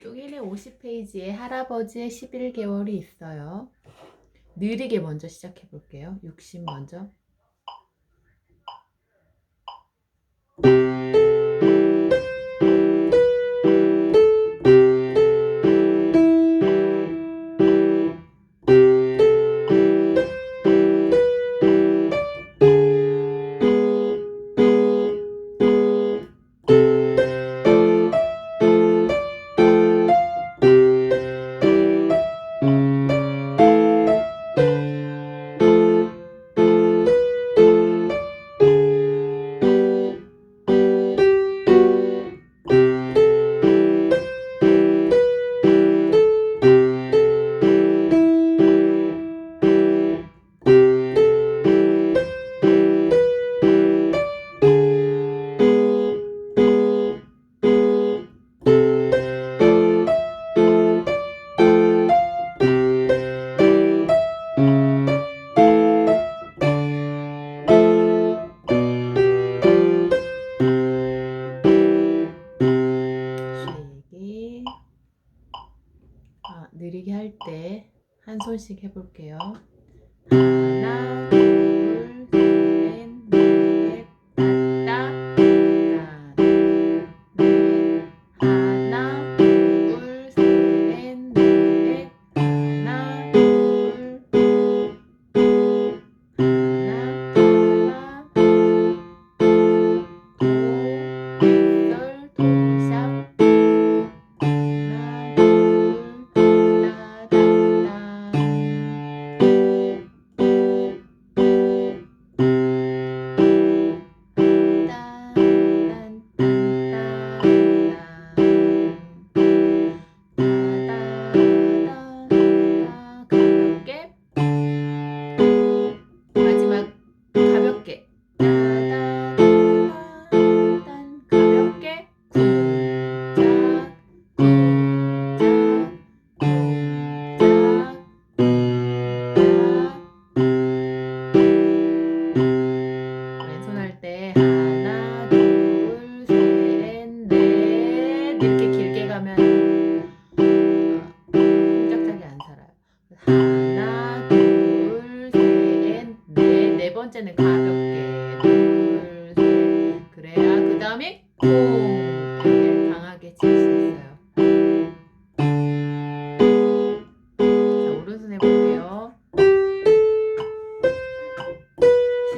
쪽일의 50페이지에 할아버지의 11개월이 있어요. 느리게 먼저 시작해 볼게요. 60 먼저. 소식 해볼게요.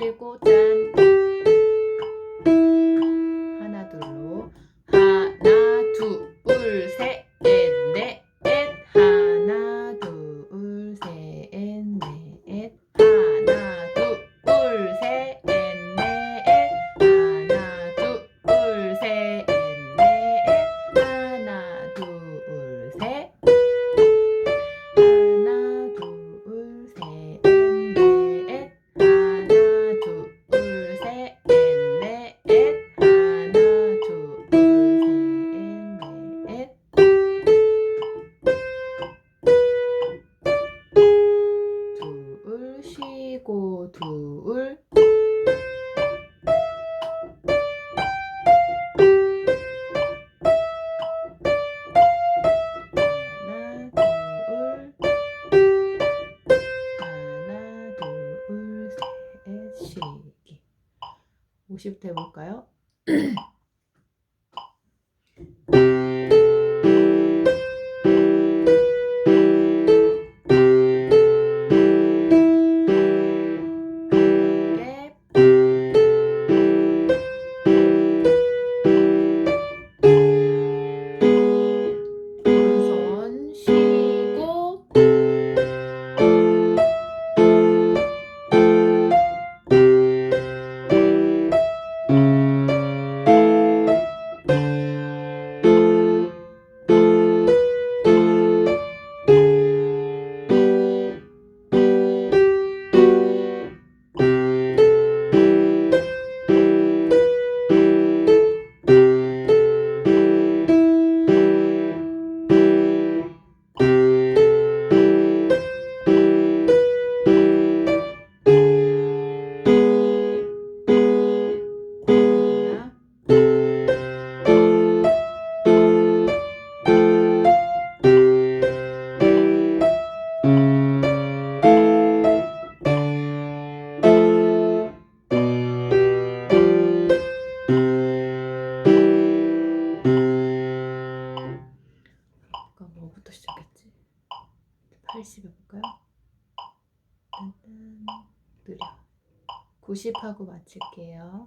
그리고 짠. 빼고 둘 50대 볼까요? 됐지? 80 해볼까요? 일단 느려 90하고 마칠게요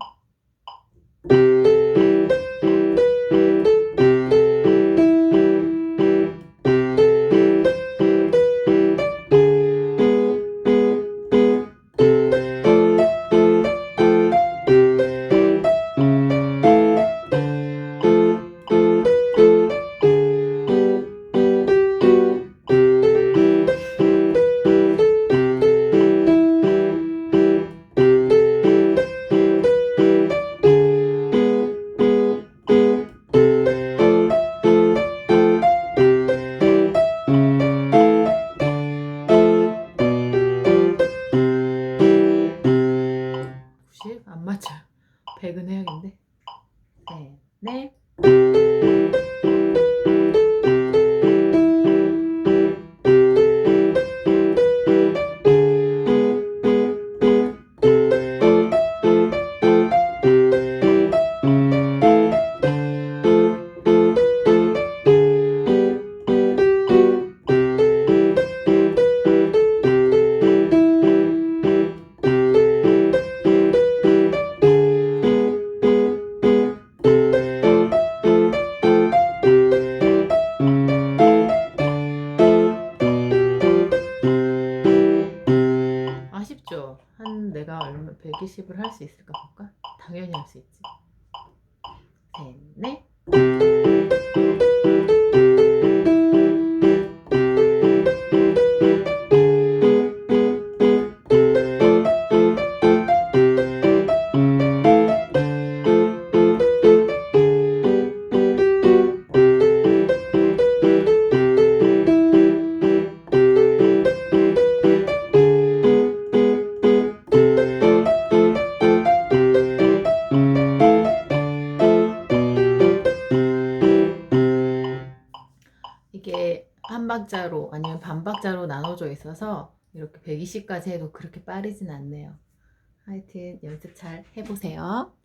120을 할수 있을까 볼까? 당연히 할 수 있지. 셋, 넷. 한 박자로 아니면 반 박자로 나눠져 있어서 이렇게 120까지 해도 그렇게 빠르진 않네요. 하여튼 연습 잘 해보세요.